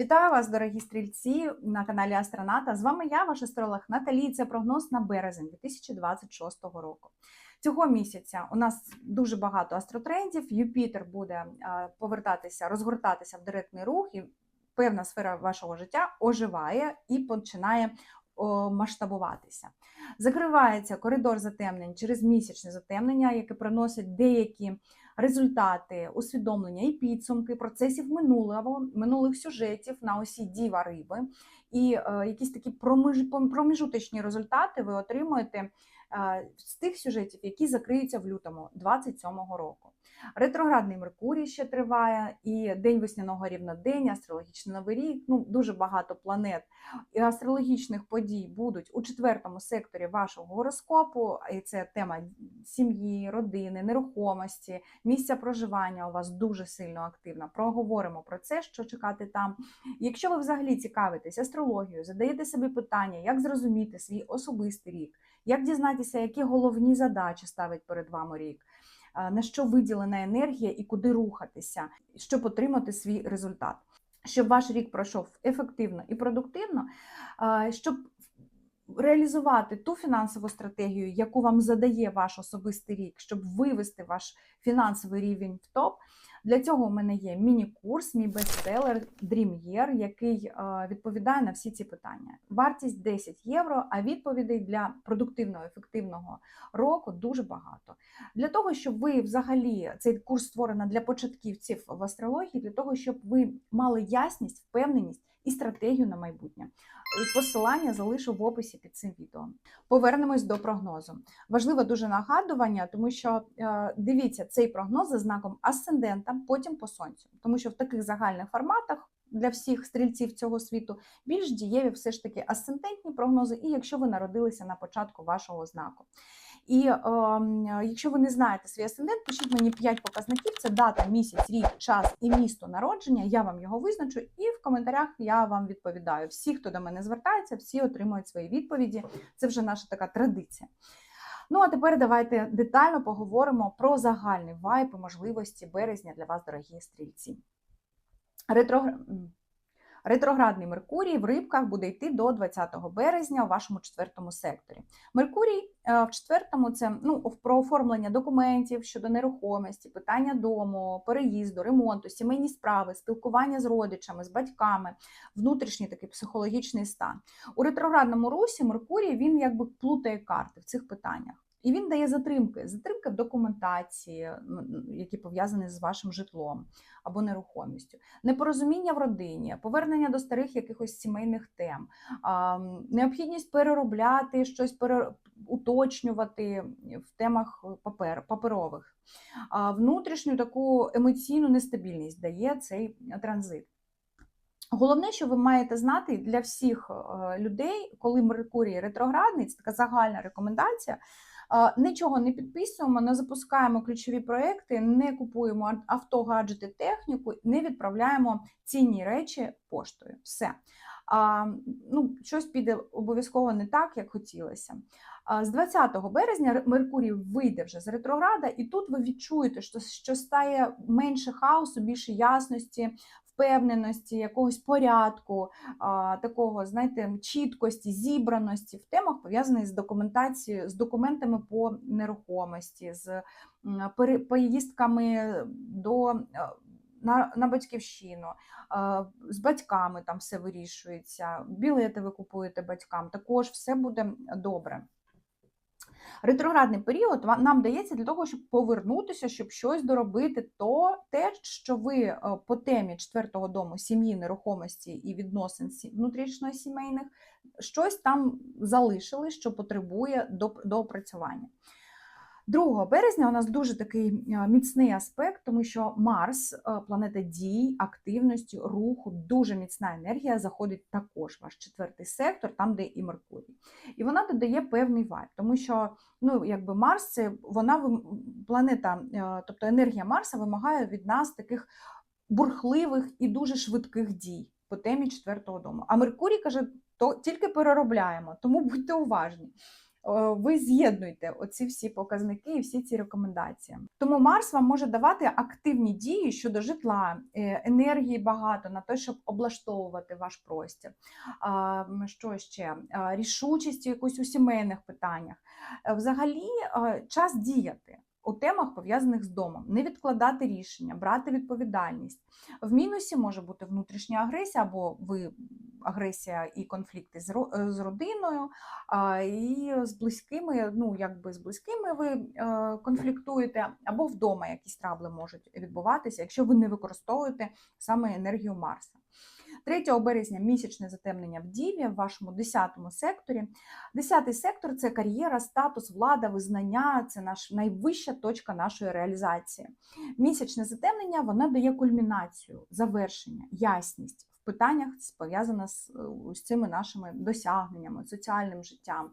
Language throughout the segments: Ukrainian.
Вітаю вас, дорогі стрільці, на каналі Астроната. З вами я, ваш астролог Наталі. Це прогноз на березень 2026 року. Цього місяця у нас дуже багато астротрендів. Юпітер буде е, повертатися, розгортатися в директний рух, і певна сфера вашого життя оживає і починає масштабуватися. Закривається коридор затемнень через місячне затемнення, яке приносить деякі результати, усвідомлення і підсумки процесів минулого, минулих сюжетів на осі Діва Риби. І е, якісь такі проміж, проміжуточні результати ви отримуєте е, з тих сюжетів, які закриються в лютому 27-го року. Ретроградний Меркурій ще триває, і День весняного рівнодення, астрологічний новий рік. Ну дуже багато планет і астрологічних подій будуть у четвертому секторі вашого гороскопу. І це тема сім'ї, родини, нерухомості, місця проживання у вас дуже сильно активна. Проговоримо про це, що чекати там. Якщо ви взагалі цікавитесь астрологією, задаєте собі питання, як зрозуміти свій особистий рік, як дізнатися, які головні задачі ставить перед вами рік на що виділена енергія і куди рухатися, щоб отримати свій результат. Щоб ваш рік пройшов ефективно і продуктивно, щоб реалізувати ту фінансову стратегію, яку вам задає ваш особистий рік, щоб вивести ваш фінансовий рівень в топ. Для цього у мене є міні-курс, мій бестселер Dream Year, який відповідає на всі ці питання. Вартість 10 євро, а відповідей для продуктивного ефективного року дуже багато. Для того, щоб ви взагалі цей курс створено для початківців в астрології, для того, щоб ви мали ясність, впевненість і стратегію на майбутнє. Посилання залишу в описі під цим відео. Повернемось до прогнозу. Важливе дуже нагадування, тому що е, дивіться цей прогноз за знаком асцендента, потім по сонцю, тому що в таких загальних форматах. Для всіх стрільців цього світу більш дієві все ж таки асцендентні прогнози, і якщо ви народилися на початку вашого знаку. І е, якщо ви не знаєте свій асцендент, пишіть мені 5 показників: це дата, місяць, рік, час і місто народження. Я вам його визначу, і в коментарях я вам відповідаю. Всі, хто до мене звертається, всі отримують свої відповіді. Це вже наша така традиція. Ну, а тепер давайте детально поговоримо про загальний вайп і можливості березня для вас, дорогі стрільці. Ретро... Ретроградний Меркурій в рибках буде йти до 20 березня у вашому четвертому секторі. Меркурій е, в четвертому це ну, про оформлення документів щодо нерухомості, питання дому, переїзду, ремонту, сімейні справи, спілкування з родичами, з батьками, внутрішній такий психологічний стан. У ретроградному русі Меркурій він якби плутає карти в цих питаннях. І він дає затримки, затримки в документації, які пов'язані з вашим житлом або нерухомістю, непорозуміння в родині, повернення до старих якихось сімейних тем, необхідність переробляти щось, уточнювати в темах папер, паперових, внутрішню таку емоційну нестабільність дає цей транзит. Головне, що ви маєте знати для всіх е, людей, коли Меркурій ретроградний, це така загальна рекомендація. Нічого не підписуємо, не запускаємо ключові проекти, не купуємо авто, гаджети, техніку, не відправляємо цінні речі поштою. Все. А, ну, Щось піде обов'язково не так, як хотілося. А, з 20 березня Меркурій вийде вже з ретрограда, і тут ви відчуєте, що що стає менше хаосу, більше ясності, впевненості, якогось порядку, такого, знаєте, чіткості, зібраності в темах, пов'язаних з документацією, з документами по нерухомості, з поїздками до. На на батьківщину, з батьками там все вирішується, білети ви купуєте батькам, також все буде добре. Ретроградний період нам дається для того, щоб повернутися, щоб щось доробити, то те, що ви е, по темі четвертого дому сім'ї, нерухомості і відносин внутрішньосімейних, щось там залишили, що потребує доопрацювання. 2 березня у нас дуже такий е, міцний аспект, тому що Марс, е, планета дій, активності, руху, дуже міцна енергія заходить також в ваш четвертий сектор, там де і Меркурій. І вона додає певний вайб, тому що ну, якби Марс це вона планета, е, тобто енергія Марса вимагає від нас таких бурхливих і дуже швидких дій по темі четвертого дому. А Меркурій каже, то тільки переробляємо, тому будьте уважні. Ви з'єднуєте оці всі показники і всі ці рекомендації. Тому Марс вам може давати активні дії щодо житла, е, енергії багато на те, щоб облаштовувати ваш простір. Що ще? Рішучість якусь у сімейних питаннях. Е, Взагалі, е, час діяти. У темах пов'язаних з домом, не відкладати рішення, брати відповідальність. В мінусі може бути внутрішня агресія, або ви агресія і конфлікти з родиною, і з близькими, ну якби з близькими ви е, конфліктуєте, або вдома якісь трабли можуть відбуватися, якщо ви не використовуєте саме енергію Марса. 3 березня місячне затемнення в Діві в вашому 10 секторі. 10 сектор це кар'єра, статус, влада, визнання, це наш найвища точка нашої реалізації. Місячне затемнення воно дає кульмінацію, завершення, ясність питаннях, пов'язана з, е, з цими нашими досягненнями, соціальним життям.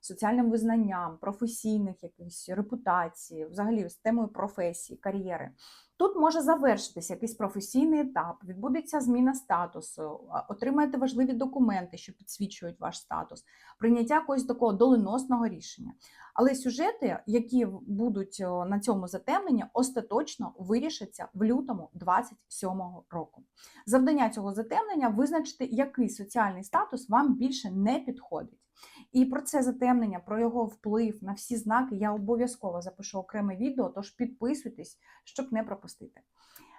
Соціальним визнанням, професійних якихось репутації, взагалі з темою професії, кар'єри. Тут може завершитися якийсь професійний етап, відбудеться зміна статусу, отримаєте важливі документи, що підсвічують ваш статус, прийняття якогось такого доленосного рішення. Але сюжети, які будуть на цьому затемненні, остаточно вирішаться в лютому 27-го року. Завдання цього затемнення визначити, який соціальний статус вам більше не підходить. І про це затемнення, про його вплив на всі знаки я обов'язково запишу окреме відео, тож підписуйтесь, щоб не пропустити.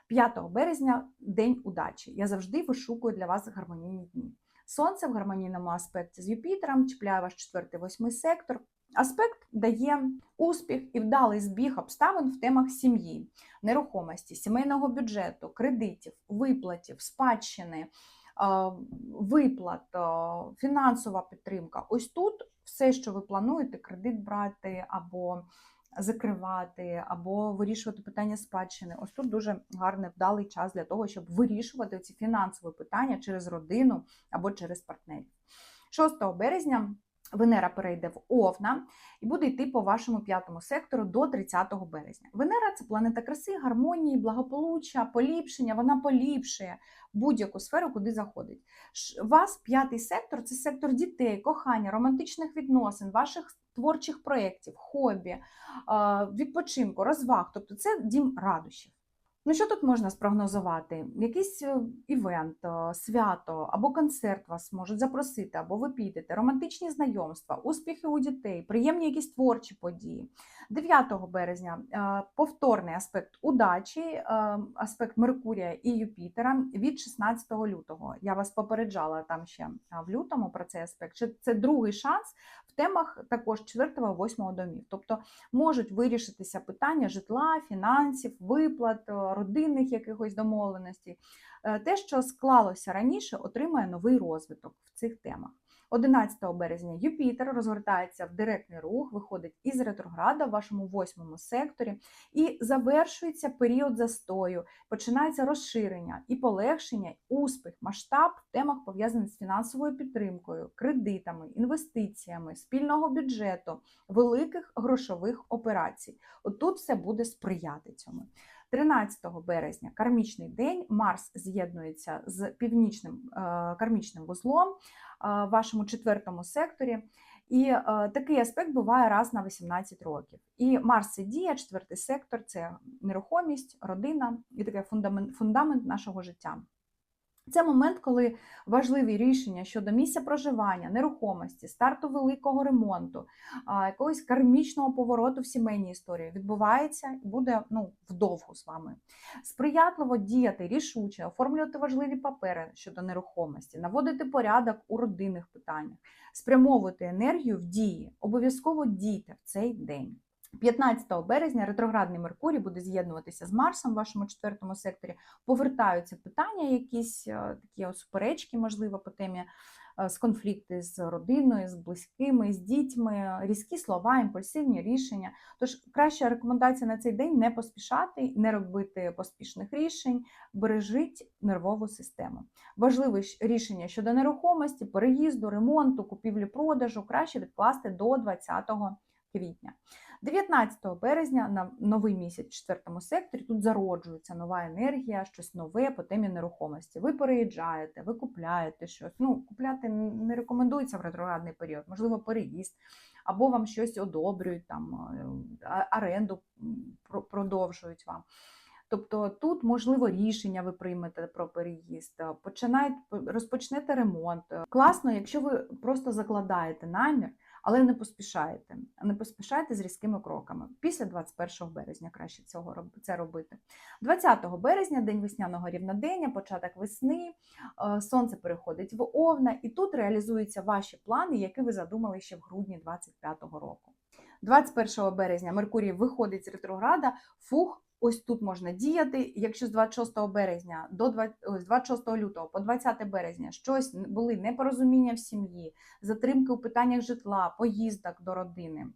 5 березня день удачі. Я завжди вишукую для вас гармонійні дні. Сонце в гармонійному аспекті з Юпітером чіпляє ваш 4-8 сектор. Аспект дає успіх і вдалий збіг обставин в темах сім'ї, нерухомості, сімейного бюджету, кредитів, виплатів, спадщини, виплат, фінансова підтримка. Ось тут все, що ви плануєте, кредит брати або закривати, або вирішувати питання спадщини. Ось тут дуже гарний вдалий час для того, щоб вирішувати ці фінансові питання через родину або через партнерів. 6 березня Венера перейде в Овна і буде йти по вашому п'ятому сектору до 30 березня. Венера це планета краси, гармонії, благополуччя, поліпшення. Вона поліпшує будь-яку сферу, куди заходить. Вас п'ятий сектор це сектор дітей, кохання, романтичних відносин, ваших творчих проєктів, хобі, відпочинку, розваг. Тобто це дім радощів. Ну, що тут можна спрогнозувати? Якийсь е, івент, е, свято або концерт вас можуть запросити, або ви підете, романтичні знайомства, успіхи у дітей, приємні якісь творчі події. 9 березня е, повторний аспект удачі, аспект Меркурія і Юпітера від 16 лютого. Я вас попереджала там ще в лютому про цей аспект. Це другий шанс в темах також 4-8 домів. Тобто можуть вирішитися питання житла, фінансів, виплат, родинних якихось домовленостей. Е, Те, що склалося раніше, отримає новий розвиток в цих темах. 11 березня Юпітер розгортається в директний рух, виходить із ретрограда в вашому восьмому секторі і завершується період застою, починається розширення і полегшення, успіх, масштаб в темах пов'язаних з фінансовою підтримкою, кредитами, інвестиціями, спільного бюджету, великих грошових операцій. Отут все буде сприяти цьому. 13 березня кармічний день Марс з'єднується з північним е, кармічним вузлом е, в вашому четвертому секторі. І е, такий аспект буває раз на 18 років. І Марс це дія, четвертий сектор це нерухомість, родина і такий фундамент, фундамент нашого життя. Це момент, коли важливі рішення щодо місця проживання, нерухомості, старту великого ремонту, якогось кармічного повороту в сімейній історії відбувається і буде ну, вдовго з вами. Сприятливо діяти рішуче, оформлювати важливі папери щодо нерухомості, наводити порядок у родинних питаннях, спрямовувати енергію в дії, обов'язково дійте в цей день. 15 березня ретроградний Меркурій буде з'єднуватися з Марсом в вашому четвертому секторі. Повертаються питання, якісь е, такі суперечки, можливо, по темі е, з конфлікти з родиною, з близькими, з дітьми, різкі слова, імпульсивні рішення. Тож краща рекомендація на цей день не поспішати, не робити поспішних рішень, бережіть нервову систему. Важливе рішення щодо нерухомості, переїзду, ремонту, купівлі-продажу краще відкласти до 20 квітня. 19 березня на новий місяць в четвертому секторі тут зароджується нова енергія, щось нове по темі нерухомості. Ви переїжджаєте, ви купляєте щось. Ну, купляти не рекомендується в ретроградний період, можливо, переїзд або вам щось одобрюють, там е, оренду продовжують вам. Тобто тут можливо рішення ви приймете про переїзд, е, починаєте розпочнете ремонт. Класно, якщо ви просто закладаєте намір, але не поспішаєте. Не поспішайте з різкими кроками. Після 21 березня краще цього це робити. 20 березня, день весняного рівнодення, початок весни, е, сонце переходить в Овна, і тут реалізуються ваші плани, які ви задумали ще в грудні 25 року. 21 березня Меркурій виходить з ретрограда, фух, ось тут можна діяти. Якщо з 26 березня до 20 з 26 лютого по 20 березня щось були непорозуміння в сім'ї, затримки у питаннях житла, поїздок до родини.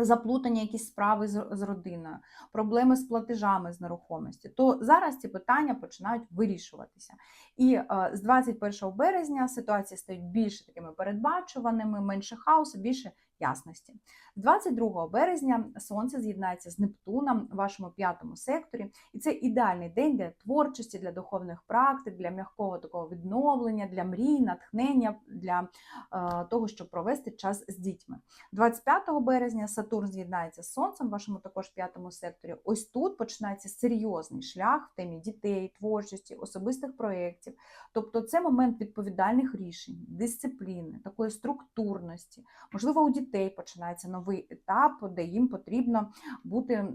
Заплутання, якісь справи з, з родиною, проблеми з платежами з нерухомості, то зараз ці питання починають вирішуватися. І е, з 21 березня ситуації стають більш такими передбачуваними, менше хаосу, більше ясності. З 22 березня сонце з'єднається з Нептуном в вашому п'ятому секторі, і це ідеальний день для творчості, для духовних практик, для м'якого такого відновлення, для мрій, натхнення, для е, того, щоб провести час з дітьми. 25 березня Сатурн з'єднається з Сонцем в вашому також п'ятому секторі. Ось тут починається серйозний шлях в темі дітей, творчості, особистих проєктів. Тобто це момент відповідальних рішень, дисципліни, такої структурності. Можливо, у дітей починається новий етап, де їм потрібно бути, е,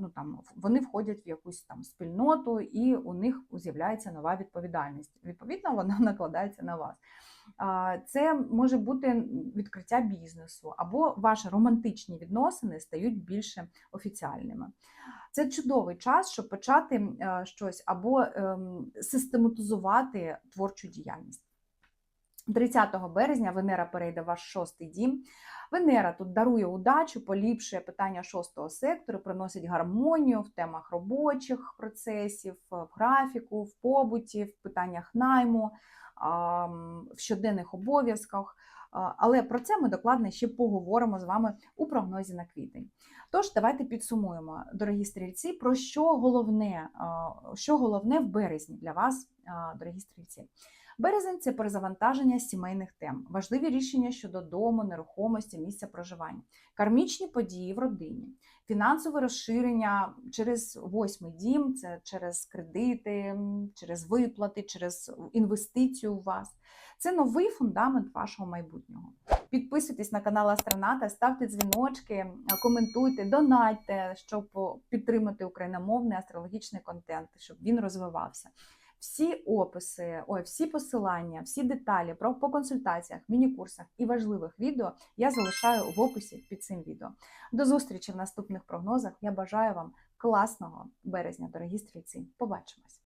ну там вони входять в якусь там спільноту, і у них з'являється нова відповідальність. Відповідно, вона накладається на вас. Це може бути відкриття бізнесу, або ваші романтичні відносини стають більше офіціальними. Це чудовий час, щоб почати е, щось або ем, систематизувати творчу діяльність. 30 березня Венера перейде в ваш шостий дім. Венера тут дарує удачу, поліпшує питання шостого сектору, приносить гармонію в темах робочих процесів, в графіку, в побуті, в питаннях найму, в щоденних обов'язках. Але про це ми докладно ще поговоримо з вами у прогнозі на квітень. Тож, давайте підсумуємо, дорогі стрільці, про що головне, що головне в березні для вас, дорогі стрільці. Березень це перезавантаження сімейних тем, важливі рішення щодо дому, нерухомості, місця проживання, кармічні події в родині, фінансове розширення через восьмий дім, це через кредити, через виплати, через інвестицію у вас. Це новий фундамент вашого майбутнього. Підписуйтесь на канал Астроната, ставте дзвіночки, коментуйте, донайте, щоб підтримати україномовний астрологічний контент, щоб він розвивався. Всі описи, ой, всі посилання, всі деталі про по консультаціях, міні-курсах і важливих відео я залишаю в описі під цим відео. До зустрічі в наступних прогнозах. Я бажаю вам класного березня, дорогі стрільці. Побачимось!